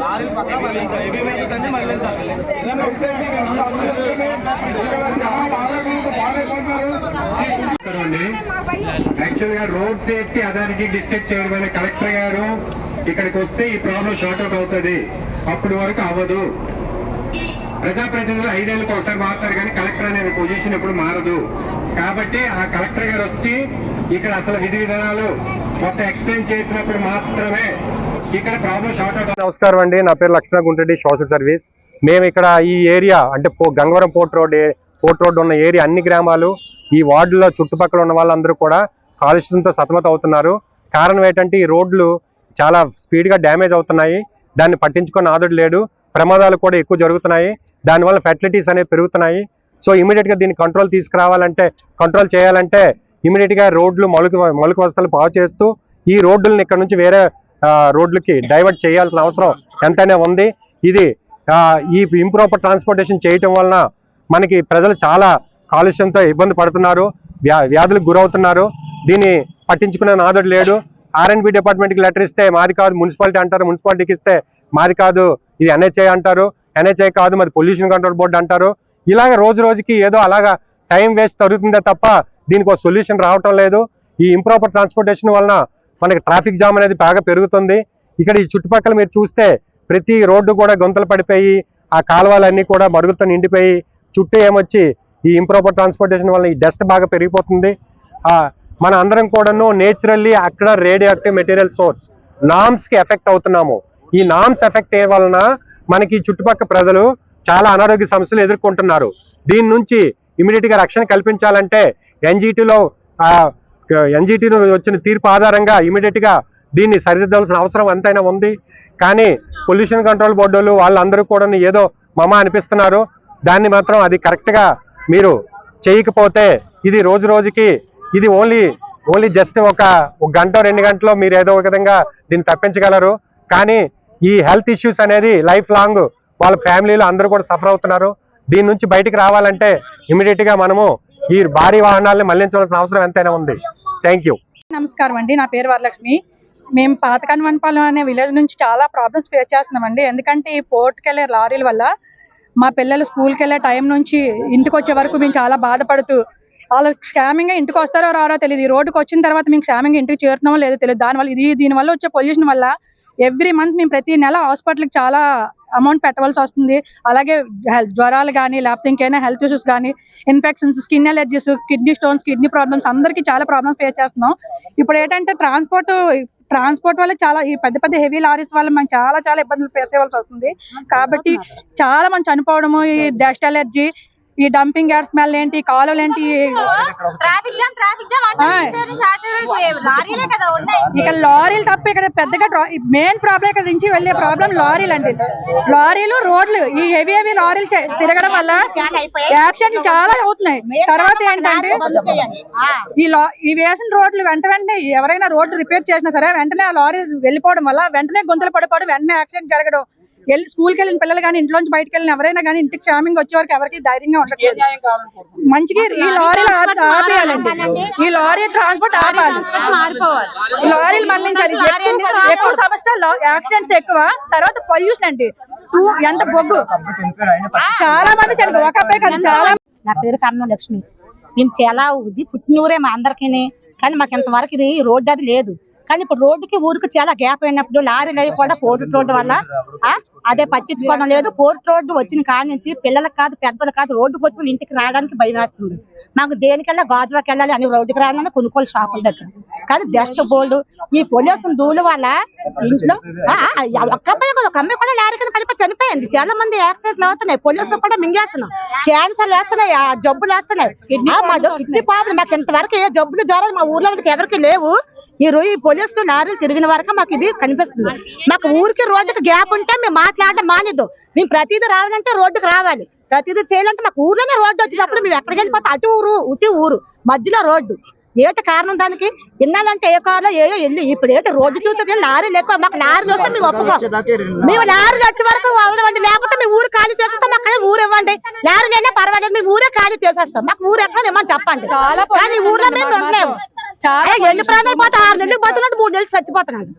లారీలు పక్క మళ్ళీ హెవీ వెహికల్స్ అన్ని యాక్చువల్గా road safety authority district chairman collector గారు ఇక్కడికి వస్తే ఈ ప్రాబ్లం షార్ట్ అవుట్ అవుతుంది. అప్పటి వరకు అవ్వదు. ప్రజాప్రతినిధులు ఐదేళ్ళకి ఒకసారి మారుతారు కానీ కలెక్టర్ అనే పొజిషన్ ఎప్పుడు మారదు. కాబట్టి ఆ కలెక్టర్ గారు వచ్చి ఇక్కడ అసలు విధి విధానాలు మొత్తం ఎక్స్ప్లెయిన్ చేసినప్పుడు మాత్రమే ఇక్కడ ప్రాబ్లం షార్ట్ అవుట్ నమస్కారం అండి. నా పేరు లక్ష్మణ గుంటరెడ్డి సోషల్ సర్వీస్ మేము ఇక్కడ ఈ ఏరియా అంటే పో- Gangavaram port road port road ఉన్న ఏరియా అన్ని గ్రామాలు ఈ వార్డులో చుట్టుపక్కల ఉన్న వాళ్ళందరూ కూడా కాలుష్యంతో సతమత అవుతున్నారు. కారణం ఏంటంటే ఈ రోడ్లు చాలా స్పీడ్గా డ్యామేజ్ అవుతున్నాయి. దాన్ని పట్టించుకొని ఆదుడు లేడు. ప్రమాదాలు కూడా ఎక్కువ జరుగుతున్నాయి. దానివల్ల ఫెర్టిలిటీస్ అనేవి పెరుగుతున్నాయి. సో ఇమీడియట్గా దీన్ని కంట్రోల్ తీసుకురావాలంటే కంట్రోల్ చేయాలంటే ఇమీడియట్గా రోడ్లు మలుకు మలుకు వసతులు బాగు చేస్తూ ఈ రోడ్లను ఇక్కడ నుంచి వేరే రోడ్లకి డైవర్ట్ చేయాల్సిన అవసరం ఎంతైనా ఉంది. ఇది ఈ ఇంప్రాపర్ ట్రాన్స్పోర్టేషన్ చేయటం వలన మనకి ప్రజలు చాలా కాలుష్యంతో ఇబ్బంది పడుతున్నారు. వ్యా వ్యాధులకు గురవుతున్నారు. దీన్ని పట్టించుకునే నాదుడు లేడు. ఆర్ఎండ్బి డిపార్ట్మెంట్కి లెటర్ ఇస్తే మాది కాదు మున్సిపాలిటీ అంటారు మున్సిపాలిటీకి ఇస్తే మాది కాదు ఇది ఎన్హెచ్ఐ అంటారు. ఎన్హెచ్ఐ కాదు మరి పొల్యూషన్ కంట్రోల్ బోర్డు అంటారు. ఇలాగ రోజు రోజుకి ఏదో అలాగా టైం వేస్ట్ జరుగుతుందే తప్ప దీనికి ఒక సొల్యూషన్ రావటం లేదు. ఈ ఇంప్రాపర్ ట్రాన్స్పోర్టేషన్ వలన మనకి ట్రాఫిక్ జామ్ అనేది బాగా పెరుగుతుంది. ఇక్కడ ఈ చుట్టుపక్కల మీరు చూస్తే ప్రతి రోడ్డు కూడా గుంతలు పడిపోయి ఆ కాలువలన్నీ కూడా మరుగుతో నిండిపోయి చుట్టూ ఏమొచ్చి ఈ ఇంప్రాపర్ ట్రాన్స్పోర్టేషన్ వల్ల ఈ డస్ట్ బాగా పెరిగిపోతుంది. మన అందరం కూడాను నేచురల్లీ అక్కడ రేడియో యాక్టివ్ మెటీరియల్ సోర్స్ నామ్స్కి ఎఫెక్ట్ అవుతున్నాము. ఈ నామ్స్ ఎఫెక్ట్ అయ్యే వలన మనకి ఈ చుట్టుపక్కల ప్రజలు చాలా అనారోగ్య సమస్యలు ఎదుర్కొంటున్నారు. దీని నుంచి ఇమీడియట్గా రక్షణ కల్పించాలంటే ఎన్జిటిలో ఎన్జిటి వచ్చిన తీర్పు ఆధారంగా ఇమీడియట్గా దీన్ని సరిదిద్దాల్సిన అవసరం ఎంతైనా ఉంది. కానీ పొల్యూషన్ కంట్రోల్ బోర్డులు వాళ్ళందరూ కూడా ఏదో మమ అనిపిస్తున్నారు. దాన్ని మాత్రం అది కరెక్ట్గా మీరు చేయకపోతే ఇది రోజు రోజుకి ఇది ఓన్లీ ఓన్లీ జస్ట్ ఒక ఒక గంట రెండు గంటలో మీరు ఏదో ఒక విధంగా దీన్ని తప్పించగలరు. కానీ ఈ హెల్త్ ఇష్యూస్ అనేది లైఫ్ లాంగ్ వాళ్ళ ఫ్యామిలీలో అందరూ కూడా సఫర్ అవుతున్నారు. దీని నుంచి బయటికి రావాలంటే ఇమీడియట్గా మనము ఈ భారీ వాహనాలను మళ్ళించవలసిన అవసరం ఎంతైనా ఉంది. థ్యాంక్ యూ నమస్కారం అండి. నా పేరు వరలక్ష్మి. మేము పాతకన్వన్పాలెం అనే విలేజ్ నుంచి చాలా ప్రాబ్లమ్స్ ఫేస్ చేస్తున్నామండి. ఎందుకంటే ఈ పోర్ట్కి వెళ్ళే లారీల వల్ల మా పిల్లలు స్కూల్కి వెళ్ళే టైం నుంచి ఇంటికి వచ్చే వరకు మేము చాలా బాధపడుతూ వాళ్ళు క్షేమంగా ఇంటికి వస్తారో రారో తెలియదు ఈ రోడ్డుకి వచ్చిన తర్వాత మేము క్షేమంగా ఇంటికి చేరుతున్నామో లేదో తెలియదు దానివల్ల ఇది దీనివల్ల వచ్చే పొల్యూషన్ వల్ల ఎవ్రీ మంత్ మేము ప్రతి నెల హాస్పిటల్కి చాలా అమౌంట్ పెట్టవలసి వస్తుంది. అలాగే జ్వరాలు కానీ లేకపోతే ఇంకైనా హెల్త్ ఇష్యూస్ కానీ infections skin allergies kidney stones kidney problems అందరికీ చాలా ప్రాబ్లమ్స్ ఫేస్ చేస్తున్నాం. ఇప్పుడు ఏంటంటే ట్రాన్స్పోర్ట్ ట్రాన్స్పోర్ట్ వల్ల చాలా ఈ పెద్ద పెద్ద హెవీ లారీస్ వల్ల మనం చాలా చాలా ఇబ్బందులు ఫేస్ చేయవలసి వస్తుంది. కాబట్టి చాలా మంది చనిపోవడము ఈ డస్ట్ ఎలర్జీ ఈ డంపింగ్ యార్డ్ స్మెల్ ఏంటి? కాలువలు ఏంటి? ఇక లారీలు తప్ప ఇక్కడ పెద్దగా మెయిన్ ప్రాబ్లం ఇక్కడ నుంచి వెళ్ళే ప్రాబ్లం లారీలు అండి. లారీలు రోడ్లు ఈ హెవీ హెవీ లారీలు తిరగడం వల్ల యాక్సిడెంట్లు చాలా అవుతున్నాయి. తర్వాత ఏంటంటే. ఈ లా ఈ వేసిన రోడ్లు వెంట వెంటనే ఎవరైనా రోడ్డు రిపేర్ చేసినా సరే వెంటనే ఆ లారీ వెళ్ళిపోవడం వల్ల వెంటనే గుంతలు పడిపోవడం వెంటనే యాక్సిడెంట్ జరగడం వెళ్ళి స్కూల్కి వెళ్ళిన పిల్లలు కానీ ఇంట్లోంచి బయటకు వెళ్ళిన ఎవరైనా కానీ ఇంటికి క్షేమంగా వచ్చే వరకు ఎవరికి ధైర్యంగా ఉండట్లేదు మంచిగా ఈ లారీలు ఆపి- ఆపేయాలండి. ఈ లారీ ట్రాన్స్పోర్ట్ ఆపాలి. లారీలు మళ్ళించాలి ఎక్కువ- ఎక్కువ సమస్యలు యాక్సిడెంట్స్ ఎక్కువ. తర్వాత పొల్యూషన్ అండి. ఎంత బొగ్గు. చాలా మంది చనిపో ఒక అబ్బాయి కాదు చాలా నా పేరు కర్ణ లక్ష్మి. మేము చాలా ఇది పుట్టినూరే మా అందరికీ కానీ మాకు ఇంతవరకు ఇది రోడ్డు అది లేదు. కానీ ఇప్పుడు రోడ్డుకి ఊరికి చాలా గ్యాప్ అయినప్పుడు లారీలు అవి కూడా పోర్ట్ రోడ్డు వల్ల అదే పట్టించుకోవడం లేదు. పోర్ట్ రోడ్డు వచ్చిన కాడ నుంచి పిల్లలకు కాదు పెద్దలకు కాదు రోడ్డుకు వచ్చిన ఇంటికి రావడానికి భయం వేస్తుంది. మాకు దేనికల్లా గాజువాకి వెళ్ళాలి అని రోడ్డుకి రావాలని కొనుక్కోలు షాపుల దగ్గర. కానీ డస్ట్ బోల్డ్ ఈ పొల్యూషన్ ధూళి వల్ల ఇంట్లో ఒక్క అమ్మాయి కూడా- ఒక అమ్మాయి కూడా లారీ కింద పడిపోయి చనిపోయింది. చాలా మంది యాక్సిడెంట్లు అవుతున్నాయి. పొల్యూషన్ కూడా మింగేస్తున్నాం క్యాన్సర్లు వేస్తున్నాయి ఆ జబ్బులు వేస్తున్నాయి. మా కిడ్నీ ప్రాబ్లం మాకు ఇంతవరకు ఏ జబ్బులు జ్వరాలు మా ఊర్లో ఎవరికి లేవు. ఈ రోజు ఈ పొల్యూషన్ లారీలు తిరిగిన వరకు మాకు ఇది కనిపిస్తుంది. మాకు ఊరికి రోజుకి గ్యాప్ ఉంటే మేము మాట్లాడడం మానేద్దాం. మేము ప్రతిదీ రావాలంటే రోడ్డుకి రావాలి. ప్రతిదీ చేయాలంటే మాకు ఊర్లోనే రోడ్డు వచ్చినప్పుడు మేము ఎక్కడికి వెళ్ళిపోతాం అటు ఊరు ఇటు ఊరు మధ్యలో రోడ్డు. ఏంటి కారణం దానికి? వినాలంటే ఏ కారులో ఏయో వెళ్ళి ఇప్పుడు ఏంటి రోడ్డు చూస్తే లారీలు ఎక్కువ మాకు లారీలు వస్తే మేము ఒప్పుకోం. మేము లారీలు వచ్చే వరకు వదలవండి లేకపోతే మేము ఊరు ఖాళీ చేసేస్తాం మాకు అదే ఊరు ఇవ్వండి. లారీలు అయినా పర్వాలేదు. మేము ఊరే ఖాళీ చేసేస్తాం. మాకు ఊరు ఎక్కడ ఇవ్వమని చెప్పండి. కానీ ఊర్లో మేము ఉండలేము. ఎన్ని ప్రాణాలు పోతే ఆరు నెలలకు పోతున్నాడు మూడు నెలలు చచ్చిపోతున్నాడు.